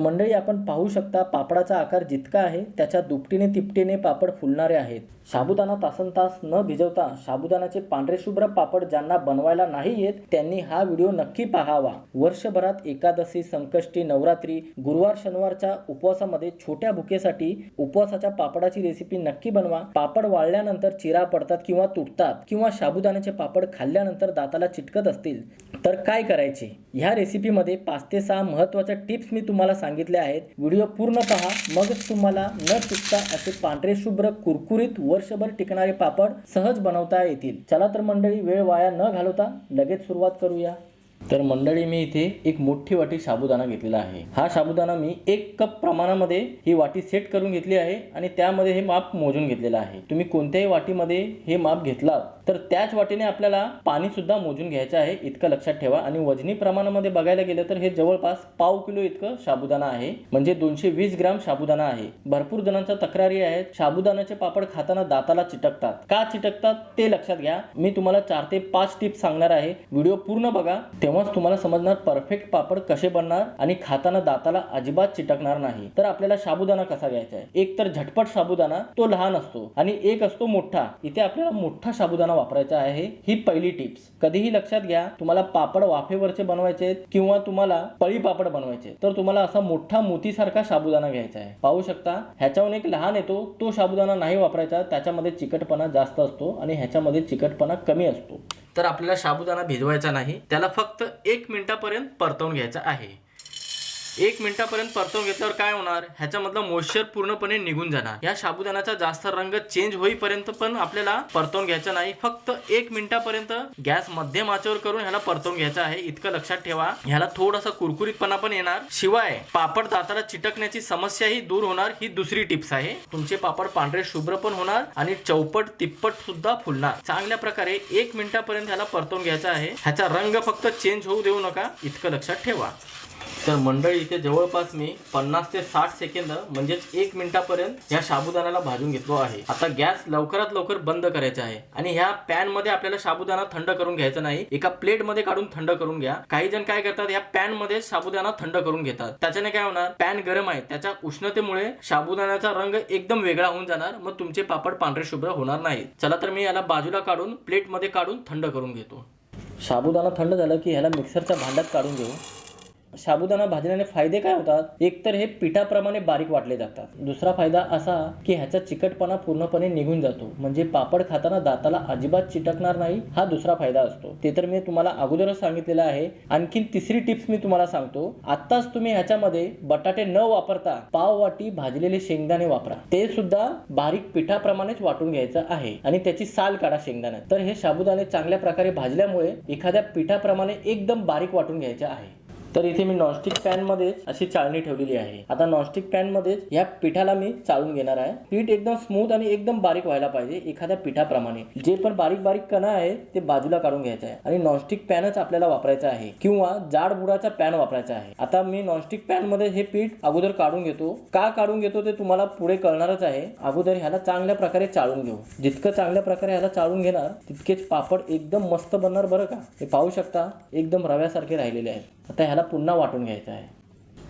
मंडळी आपण पाहू शकता पापडाचा आकार जितका आहे त्याच्या दुपटीने तिपटीने पापड फुलणारे आहेत. साबुदाणा तासन तास न भिजवता साबुदाण्याचे पांढरे शुभ्र पापड ज्यांना बनवायला नाही येत त्यांनी हा व्हिडिओ नक्की पाहावा. वर्षभरात एकादशी संकष्टी नवरात्री गुरुवार शनिवारच्या उपवासामध्ये छोट्या भुकेसाठी उपवासाच्या पापडाची रेसिपी नक्की बनवा. पापड वाळल्यानंतर चिरा पडतात किंवा तुटतात किंवा साबुदाण्याचे पापड खाल्ल्यानंतर दाताला चिटकत असतील. तर काय करायचे? ह्या रेसिपीमध्ये पाच ते सहा महत्त्वाच्या टिप्स मी तुम्हाला सांगितल्या आहेत. व्हिडिओ पूर्ण पहा मगच तुम्हाला न चुकता असे पांढरे शुभ्र कुरकुरीत वर्षभर टिकणारे पापड सहज बनवता येतील. चला तर मंडळी वेळ वाया न घालवता लगेच सुरुवात करूया. तर मंडळी मी इथे एक मोठी वाटी साबुदाणा घेतलेला आहे. हा साबुदाणा मी एक कप प्रमाणामध्ये ही वाटी सेट करून घेतली आहे आणि त्यामध्ये हे माप मोजून घेतलेलं आहे. तुम्ही कोणत्याही वाटीमध्ये हे माप घेतलात तर त्याच वाटीने आपल्याला पाणी सुद्धा मोजून घ्यायचं आहे. इतकं लक्षात ठेवा. आणि वजनी प्रमाणामध्ये बघायला गेलं तर हे जवळपास पाव किलो इतकं साबुदाणा आहे. म्हणजे दोनशे वीस ग्राम साबुदाणा आहे. भरपूर जणांच्या तक्रारी आहेत. साबुदाण्याचे पापड खाताना दाताला चिटकतात. का चिटकतात ते लक्षात घ्या. मी तुम्हाला चार ते पाच टिप्स सांगणार आहे. व्हिडिओ पूर्ण बघा. तेव्हा तेव्हाच तुम्हाला समजणार परफेक्ट पापड कसे बनणार आणि खाताना दाताला अजिबात चिटकणार नाही. तर आपल्याला साबुदाणा कसा घ्यायचा आहे? एक तर झटपट साबुदाणा तो लहान असतो आणि एक असतो मोठा. इथे आपल्याला मोठा साबुदाणा वापरायचा आहे ही पहिली टिप्स. कधीही लक्षात घ्या तुम्हाला पापड वाफेवरचे बनवायचे आहेत किंवा तुम्हाला पळी पापड बनवायचे तर तुम्हाला असा मोठा मोतीसारखा साबुदाणा घ्यायचा आहे. पाहू शकता ह्याच्याहून एक लहान येतो तो साबुदाणा नाही वापरायचा त्याच्यामध्ये चिकटपणा जास्त असतो आणि ह्याच्यामध्ये चिकटपणा कमी असतो. तर आपल्याला साबुदाणा भिजवायचा नाही त्याला फक्त एक मिनिटापर्यंत परतवून घ्यायचा आहे. एक मिनिटापर्यंत परतवून घेतल्यावर काय होणार? ह्याच्यामधला मॉइश्चर पूर्णपणे निघून जाणार. या साबुदाण्याचा जास्त रंग चेंज होईपर्यंत पण आपल्याला परतवून घ्यायचा नाही. फक्त एक मिनिटापर्यंत गॅस मध्यम आचेवर करून ह्याला परतवून घ्यायचा आहे. इतकं लक्षात ठेवा. ह्याला थोडासा कुरकुरीतपणा पण येणार. शिवाय पापड दाताला चिटकण्याची समस्याही दूर होणार. ही दुसरी टिप्स आहे. तुमचे पापड पांढरे शुभ्र पण होणार आणि चौपट तिप्पट सुद्धा फुलणार. चांगल्या प्रकारे एक मिनिटापर्यंत ह्याला परतवून घ्यायचा आहे. ह्याचा रंग फक्त चेंज होऊ देऊ नका. इतकं लक्षात ठेवा. तर मंडळी इथे जवळपास मी पन्नास ते साठ सेकंद म्हणजेच एक मिनिटापर्यंत या साबुदाण्याला भाजून घेतलो आहे. आता गॅस लवकरात लवकर बंद करायचा आहे आणि ह्या पॅनमध्ये आपल्याला साबुदाणा थंड करून घ्यायचा नाही. एका प्लेटमध्ये काढून थंड करून घ्या. काही जण काय करतात या पॅनमध्ये साबुदाणा थंड करून घेतात. त्याच्याने काय होणार पॅन गरम आहे. त्याच्या उष्णतेमुळे साबुदाण्याचा रंग एकदम वेगळा होऊन जाणार. मग तुमचे पापड पांढरे शुभ्र होणार नाही चला तर मी याला बाजूला काढून प्लेटमध्ये काढून थंड करून घेतो. साबुदाणा थंड झालं की ह्याला मिक्सरच्या भांड्यात काढून घेऊ. साबुदाणा भाजल्याने फायदे काय होतात? एकतर हे पिठाप्रमाणे बारीक वाटले जातात. दुसरा फायदा असा की ह्याचा चिकटपणा पूर्णपणे निघून जातो. म्हणजे पापड खाताना दाताला अजिबात चिटकणार नाही हा दुसरा फायदा असतो. ते तर मी तुम्हाला अगोदरच सांगितलेलं आहे. आणखीन तिसरी टिप्स मी तुम्हाला सांगतो. आत्ताच तुम्ही ह्याच्यामध्ये बटाटे न वापरता पाव वाटी भाजलेले शेंगदाणे वापरा. ते सुद्धा बारीक पिठाप्रमाणेच वाटून घ्यायचं आहे आणि त्याची साल काढा शेंगदाण्यात. तर हे साबुदाणे चांगल्या प्रकारे भाजल्यामुळे एखाद्या पिठाप्रमाणे एकदम बारीक वाटून घ्यायचे आहे. तर इथे मी नॉनस्टिक पॅनमध्येच अशी चाळणी ठेवलेली आहे. आता नॉनस्टिक पॅन ह्या या पिठाला मी चाळून घेणार आहे. पीठ एकदम स्मूथ आणि एकदम बारीक व्हायला पाहिजे एखाद्या पिठाप्रमाणे. जे पण बारीक बारीक कणा आहे ते बाजूला काढून घ्यायचं आहे. आणि नॉनस्टिक पॅनच आपल्याला वापरायचा आहे किंवा जाड बुडाचा पॅन वापरायचा आहे. आता मी नॉनस्टिक पॅनमध्ये हे पीठ अगोदर काढून घेतो. का काढून घेतो ते तुम्हाला पुढे कळणारच आहे. अगोदर ह्याला चांगल्या प्रकारे चाळून घेऊ. जितकं चांगल्या प्रकारे ह्याला चाळून घेणार तितकेच पापड एकदम मस्त बनणार बरं का? हे पाहू शकता? एकदम रव्यासारखे राहिलेले आहेत. आता ह्याला पुन्हा वाटून घ्यायचं आहे.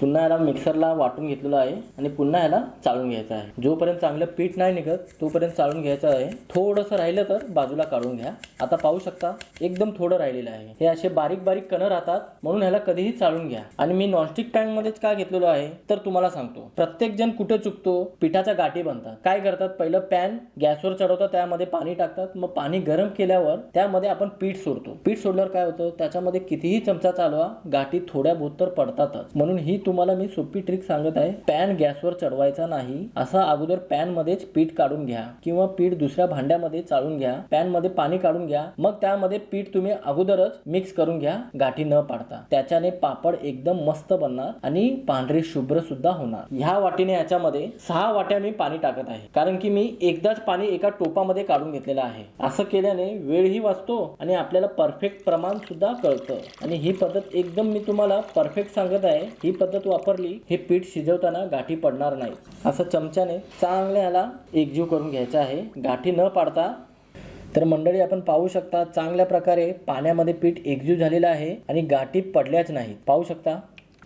पुन्हा याला मिक्सरला वाटून घेतलेलं आहे आणि पुन्हा याला चाळून घ्यायचं आहे. जोपर्यंत चांगलं पीठ नाही निघत तोपर्यंत चाळून घ्यायचं आहे. थोडंसं राहिलं तर बाजूला काढून घ्या. आता पाहू शकता एकदम थोडं राहिलेलं आहे. हे असे बारीक बारीक कणं राहतात म्हणून ह्याला कधीही चाळून घ्या. आणि मी नॉनस्टिक पॅन मध्येच का घेतलेलो आहे तर तुम्हाला सांगतो. प्रत्येक जण कुठे चुकतो पिठाच्या गाठी बनतात. काय करतात पहिलं पॅन गॅसवर चढवतात त्यामध्ये पाणी टाकतात. मग पाणी गरम केल्यावर त्यामध्ये आपण पीठ सोडतो. पीठ सोडल्यावर काय होतं त्याच्यामध्ये कितीही चमचा चालवा गाठी थोड्या बहुत तर पडतातच. म्हणून ही तुम्हाला मी सोपी ट्रिक सांगत आहे. पॅन गॅसवर चढवायचा नाही. असा अगोदर पॅन मध्येच पीठ काढून घ्या. किंवा पीठ दुसऱ्या भांड्यामध्ये चाळून घ्या. पॅनमध्ये पाणी काढून घ्या. मग त्यामध्ये पीठ तुम्ही अगोदरच मिक्स करून घ्या. गाठी न पाडता. त्याच्याने पापड एकदम मस्त बनणार आणि पांढरे शुभ्र सुद्धा होणार. ह्या वाटीने याच्यामध्ये सहा वाट्या मी पाणी टाकत आहे. कारण की मी एकदाच पाणी एका टोपामध्ये काढून घेतलेलं आहे. असं केल्याने वेळही वाचतो आणि आपल्याला परफेक्ट प्रमाण सुद्धा कळतं. आणि ही पद्धत एकदम मी तुम्हाला परफेक्ट सांगत आहे. ही पद्धत वापरली हे पीठ शिजवताना गाठी पडणार नाही. असं चमच्याने चांगलं ह्याला एकजीव करून घ्यायचं आहे. गाठी न पाडता तर मंडळी आपण पाहू शकता चांगल्या प्रकारे पाण्यामध्ये पीठ एकजीव झालेलं आहे आणि गाठी पडल्याच नाहीत. पाहू शकता?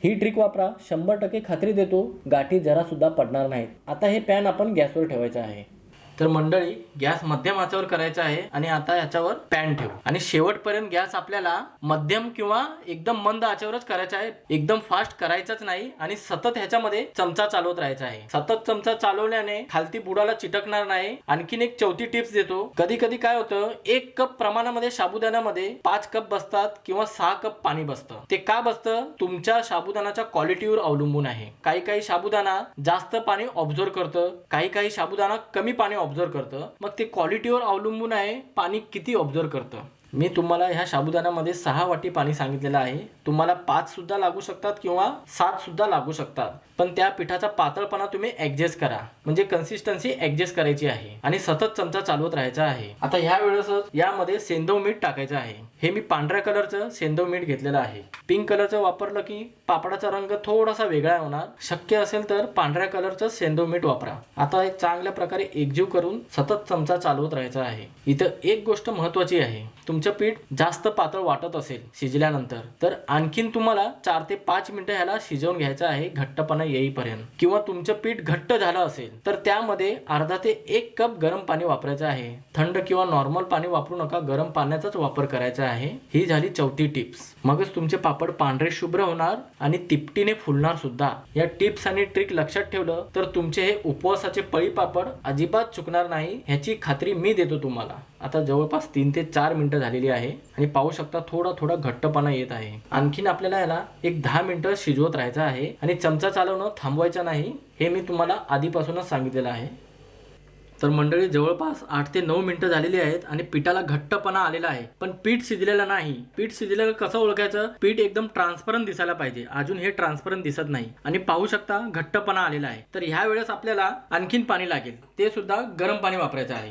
ही ट्रिक वापरा. शंभर टक्के खात्री देतो गाठी जरासुद्धा पडणार नाहीत. आता हे पॅन आपण गॅसवर ठेवायचं आहे. तर मंडळी गॅस मध्यम आचेवर करायचा आहे आणि आता याच्यावर पॅन ठेवू. आणि शेवटपर्यंत गॅस आपल्याला मध्यम किंवा एकदम मंद आचेवरच करायचा आहे. एकदम फास्ट करायचाच नाही आणि सतत ह्याच्यामध्ये चमचा चालवत राहायचा आहे. सतत चमचा चालवल्याने खालती बुडाला चिटकणार नाही. आणखीन एक चौथी टिप्स देतो. कधी कधी काय होतं एक कप प्रमाणामध्ये साबुदाण्यामध्ये पाच कप बसतात किंवा सहा कप पाणी बसतं. ते का बसतं? तुमच्या साबुदाण्याच्या क्वालिटीवर अवलंबून आहे. काही काही साबुदाणा जास्त पाणी ऑब्झर्व करतं काही काही साबुदाणा कमी पाणी ऑब्झर्व करतं. मग ते क्वालिटीवर अवलंबून आहे पाणी किती ऑब्झर्व करतं. मी तुम्हाला ह्या साबुदाण्यामध्ये सहा वाटी पाणी सांगितलेलं आहे. तुम्हाला पाच सुद्धा लागू शकतात किंवा सात सुद्धा लागू शकतात. पण त्या पिठाचा पातळपणा तुम्ही ऍडजस्ट करा. म्हणजे कन्सिस्टन्सी ऍडजस्ट करायची आहे. आणि सतत चमचा चालवत राहायचा आहे. आता ह्या वेळेसच यामध्ये सेंधव मीठ टाकायचं आहे. हे मी पांढऱ्या कलरचं सेंधव मीठ घेतलेलं आहे. पिंक कलरचं वापरलं की पापडाचा रंग थोडासा वेगळा होणार. शक्य असेल तर पांढऱ्या कलरचं सेंधव मीठ वापरा. आता एक चांगल्या प्रकारे एकजीव करून सतत चमचा चालवत राहायचा आहे. इथं एक गोष्ट महत्वाची आहे. तुमचं पीठ जास्त पातळ वाटत असेल शिजल्यानंतर तर आणखीन तुम्हाला चार ते पाच मिनिटं ह्याला शिजवून घ्यायचं आहे घट्टपणा येईपर्यंत. किंवा तुमचं पीठ घट्ट झालं असेल तर त्यामध्ये अर्धा ते एक कप गरम पाणी वापरायचं आहे. थंड किंवा नॉर्मल पाणी वापरू नका गरम पाण्याचाच वापर करायचा आहे. ही झाली चौथी टिप्स. मगच तुमचे पापड पांढरे शुभ्र होणार आणि तिपटीने फुलणार सुद्धा. या टिप्स आणि ट्रिक लक्षात ठेवलं तर तुमचे हे उपवासाचे पळी पापड अजिबात चुकणार नाही ह्याची खात्री मी देतो तुम्हाला. आता जवळपास तीन ते चार मिनटं झालेली आहे आणि पाहू शकता थोडा थोडा घट्टपणा येत आहे. आणखीन आपल्याला याला एक दहा मिनटं शिजवत राहायचं आहे आणि चमचा चालवणं थांबवायचं नाही हे मी तुम्हाला आधीपासूनच सांगितलेलं आहे. तर मंडळी जवळपास आठ ते नऊ मिनिटं झालेली आहेत आणि पिठाला घट्टपणा आलेला आहे. पण पीठ शिजलेलं नाही. पीठ शिजलेलं कसं ओळखायचं? पीठ एकदम ट्रान्सपरंट दिसायला पाहिजे. अजून हे ट्रान्सपरंट दिसत नाही. आणि पाहू शकता घट्टपणा आलेला आहे. तर ह्या वेळेस आपल्याला आणखीन पाणी लागेल. ते सुद्धा गरम पाणी वापरायचं आहे.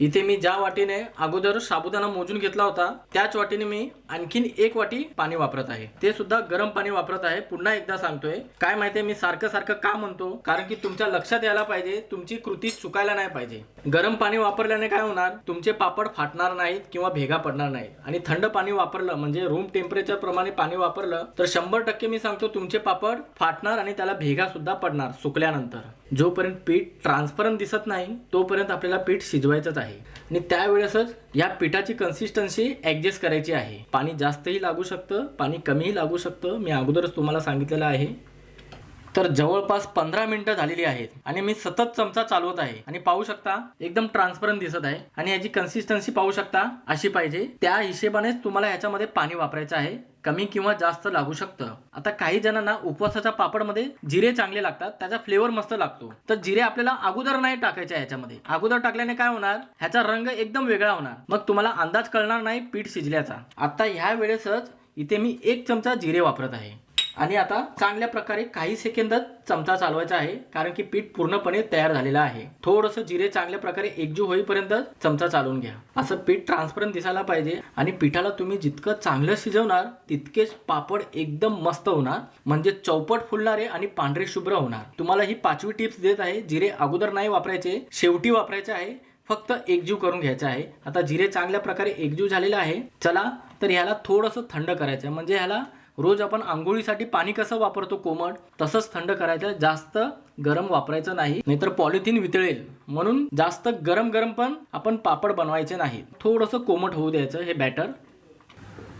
इथे मी ज्या वाटीने अगोदर साबुदाणा मोजून घेतला होता त्याच वाटीने मी आणखीन एक वाटी पाणी वापरत आहे. ते सुद्धा गरम पाणी वापरत आहे. पुन्हा एकदा सांगतोय काय माहितीये मी सारखं सारखं का म्हणतो? कारण की तुमच्या लक्षात यायला पाहिजे तुमची कृती चुकायला नाही पाहिजे. गरम पाणी वापरल्याने काय होणार? तुमचे पापड फाटणार नाहीत किंवा भेगा पडणार नाहीत. आणि थंड पाणी वापरलं म्हणजे रूम टेम्परेचर प्रमाणे पाणी वापरलं तर शंभर टक्के मी सांगतो तुमचे पापड फाटणार आणि त्याला भेगा सुद्धा पडणार सुकल्यानंतर. जोपर्यंत पीठ ट्रान्सपरंट दिसत नाही तोपर्यंत आपल्याला पीठ शिजवायचंच आहे. आणि त्यावेळेसच या पिठाची कन्सिस्टन्सी ॲडजस्ट करायची आहे. पाणी जास्तही लागू शकतं पाणी कमीही लागू शकतं. मी अगोदरच तुम्हाला सांगितलेलं आहे. तर जवळपास पंधरा मिनिटं झालेली आहेत आणि मी सतत चमचा चालवत आहे. आणि पाहू शकता एकदम ट्रान्सपरंट दिसत आहे. आणि याची कन्सिस्टन्सी पाहू शकता अशी पाहिजे. त्या हिशेबानेच तुम्हाला याच्यामध्ये पाणी वापरायचं आहे. कमी किंवा जास्त लागू शकतं. आता काही जणांना उपवासाच्या पापडमध्ये जिरे चांगले लागतात त्याचा फ्लेवर मस्त लागतो. तर जिरे आपल्याला अगोदर नाही टाकायचे याच्यामध्ये अगोदर टाकल्याने काय होणार? ह्याचा रंग एकदम वेगळा होणार. मग तुम्हाला अंदाज कळणार नाही पीठ शिजल्याचा. आता ह्या वेळेसच इथे मी एक चमचा जिरे वापरत आहे. आणि आता चांगल्या प्रकारे काही सेकंदात चमचा चालवायचा आहे कारण की पीठ पूर्णपणे तयार झालेलं आहे. थोडंसं जिरे चांगल्या प्रकारे एकजीव होईपर्यंत चमचा चालवून घ्या. असं पीठ ट्रान्सपरंट दिसायला पाहिजे आणि पिठाला तुम्ही जितकं चांगलं शिजवणार तितकेच पापड एकदम मस्त होणार म्हणजे चौपट फुलणारे आणि पांढरे शुभ्र होणार. तुम्हाला ही पाचवी टिप्स देत आहे जिरे अगोदर नाही वापरायचे शेवटी वापरायचे आहे फक्त एकजीव करून घ्यायचं आहे. आता जिरे चांगल्या प्रकारे एकजीव झालेलं आहे. चला तर ह्याला थोडंसं थंड करायचं आहे म्हणजे ह्याला रोज आपण आंघोळीसाठी पाणी कसं वापरतो कोमट तसंच थंड करायचं जास्त गरम वापरायचं नाही नाहीतर पॉलिथिन वितळेल. म्हणून जास्त गरम गरम पण आपण पापड बनवायचे नाही थोडंसं कोमट होऊ द्यायचं हे बॅटर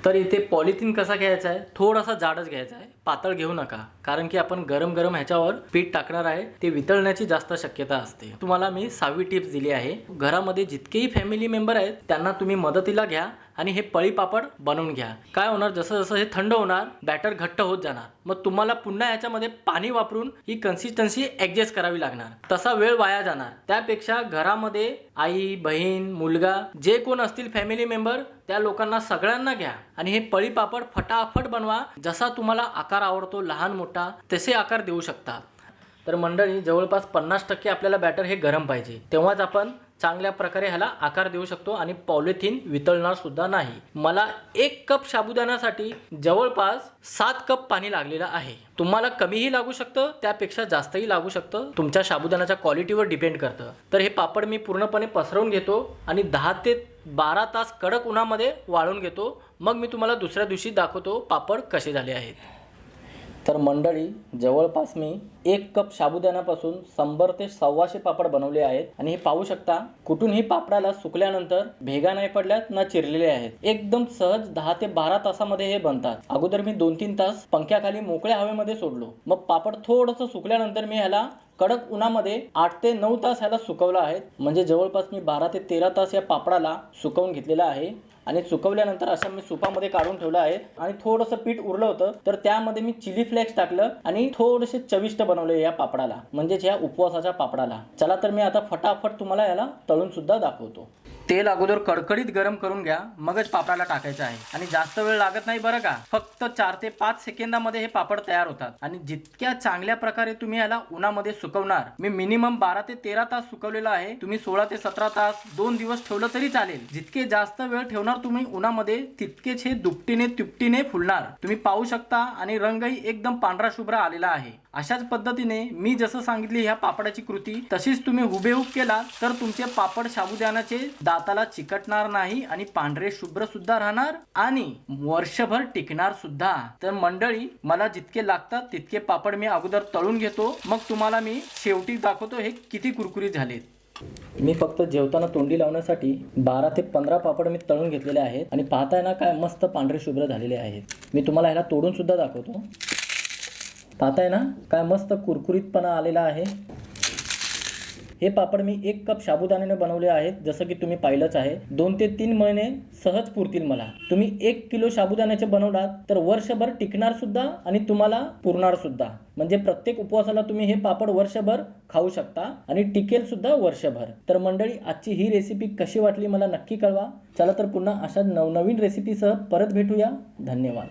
तर इथे पॉलिथिन कसा घ्यायचा आहे? थोडासा जाडच घ्यायचा आहे. पातळ घेऊ नका कारण की आपण गरम गरम ह्याच्यावर पीठ टाकणार आहे ते वितळण्याची जास्त शक्यता असते. तुम्हाला मी सहावी टिप्स दिली आहे. घरामध्ये जितकेही फॅमिली मेंबर आहेत त्यांना तुम्ही मदतीला घ्या. आणि हे पळी पापड बनवून घ्या. काय होणार? जसं जसं हे थंड होणार बॅटर घट्ट होत जाणार. मग तुम्हाला पुन्हा याच्यामध्ये पाणी वापरून ही कन्सिस्टन्सी ऍडजस्ट करावी लागणार. तसा वेळ वाया जाणार. त्यापेक्षा घरामध्ये आई बहीण मुलगा जे कोण असतील फॅमिली मेंबर त्या लोकांना सगळ्यांना घ्या. आणि हे पळी पापड फटाफट बनवा. जसा तुम्हाला आकार आवडतो लहान मोठा तसे आकार देऊ शकता. तर मंडळी जवळपास पन्नास टक्के आपल्याला बॅटर हे गरम पाहिजे. तेव्हाच आपण चांगल्या प्रकारे ह्याला आकार देऊ शकतो आणि पॉलिथिन वितळणार सुद्धा नाही. मला एक कप साबुदाण्यासाठी जवळपास सात कप पाणी लागलेलं आहे. तुम्हाला कमीही लागू शकतं त्यापेक्षा जास्तही लागू शकतं. तुमच्या साबुदाण्याच्या क्वालिटीवर डिपेंड करतं. तर हे पापड मी पूर्णपणे पसरवून घेतो आणि दहा ते बारा तास कडक उन्हामध्ये वाळून घेतो. मग मी तुम्हाला दुसऱ्या दिवशी दाखवतो पापड कसे झाले आहेत. तर मंडळी जवळपास मी एक कप साबुदाण्यापासून शंभर ते सव्वाशे पापड बनवले आहेत. आणि हे पाहू शकता कुठूनही पापडाला सुकल्यानंतर भेगा नाही पडल्यात ना चिरलेले आहेत. एकदम सहज दहा ते बारा तासामध्ये हे बनतात. अगोदर मी दोन तीन तास पंख्याखाली मोकळ्या हवेमध्ये सोडलो. मग पापड थोडंसं सुकल्यानंतर मी ह्याला कडक उन्हामध्ये आठ ते नऊ तास ह्याला सुकवलं आहे. म्हणजे जवळपास मी बारा ते तेरा तास या पापडाला सुकवून घेतलेला आहे. आणि सुकवल्यानंतर अशा मी सुपामध्ये काढून ठेवलं आहे. आणि थोडंसं पीठ उरलं होतं तर त्यामध्ये मी चिली फ्लेक्स टाकलं आणि थोडेसे चविष्ट बनवले या पापडाला म्हणजेच या उपवासाच्या पापडाला. चला तर मी आता फटाफट तुम्हाला याला तळून सुद्धा दाखवतो. तेल अगोदर कडकडीत गरम करून घ्या मगच पापडाला टाकायचं आहे. आणि जास्त वेळ लागत नाही बरं का? फक्त चार ते पाच सेकंदामध्ये हे पापड तयार होतात. आणि जितक्या चांगल्या प्रकारे तुम्ही याला उन्हामध्ये सुकवणार मी मिनिमम बारा ते तेरा तास सुकवलेला आहे. तुम्ही सोळा ते सतरा तास दोन दिवस ठेवलं तरी चालेल. जितके जास्त वेळ ठेवणार तुम्ही उन्हामध्ये तितकेच हे दुपटीने तुपटीने फुलणार. तुम्ही पाहू शकता आणि रंगही एकदम पांढरा शुभ्र आलेला आहे. अशाच पद्धतीने मी जसं सांगितली ह्या पापडाची कृती तशीच तुम्ही हुबेहूब केला तर तुमचे पापड साबुदाण्याचे दाताला चिकटणार नाही आणि पांढरे शुभ्र सुद्धा राहणार आणि वर्षभर टिकणार सुद्धा. तर मंडळी मला जितके लागतात तितके पापड मी अगोदर तळून घेतो. मग तुम्हाला मी शेवटी दाखवतो हे किती कुरकुरीत झालेत. मी फक्त जेवताना तोंडी लावण्यासाठी बारा ते पंधरा पापड मी तळून घेतलेले आहेत आणि पाहताय ना काय मस्त पांढरे शुभ्र झालेले आहेत. मी तुम्हाला ह्याला तोडून सुद्धा दाखवतो. पाहताय ना? काय मस्त कुरकुरीतपणा आलेला आहे. हे पापड मी एक कप साबुदाण्याने बनवले आहेत जसं की तुम्ही पाहिलंच आहे. दोन ते तीन महिने सहज पुरतील मला. तुम्ही एक किलो साबुदाण्याचे बनवलात तर वर्षभर टिकणार सुद्धा आणि तुम्हाला पुरणार सुद्धा. म्हणजे प्रत्येक उपवासाला तुम्ही हे पापड वर्षभर खाऊ शकता आणि टिकेल सुद्धा वर्षभर. तर मंडळी आजची ही रेसिपी कशी वाटली मला नक्की कळवा. चला तर पुन्हा अशा नवनवीन रेसिपीसह परत भेटूया. धन्यवाद.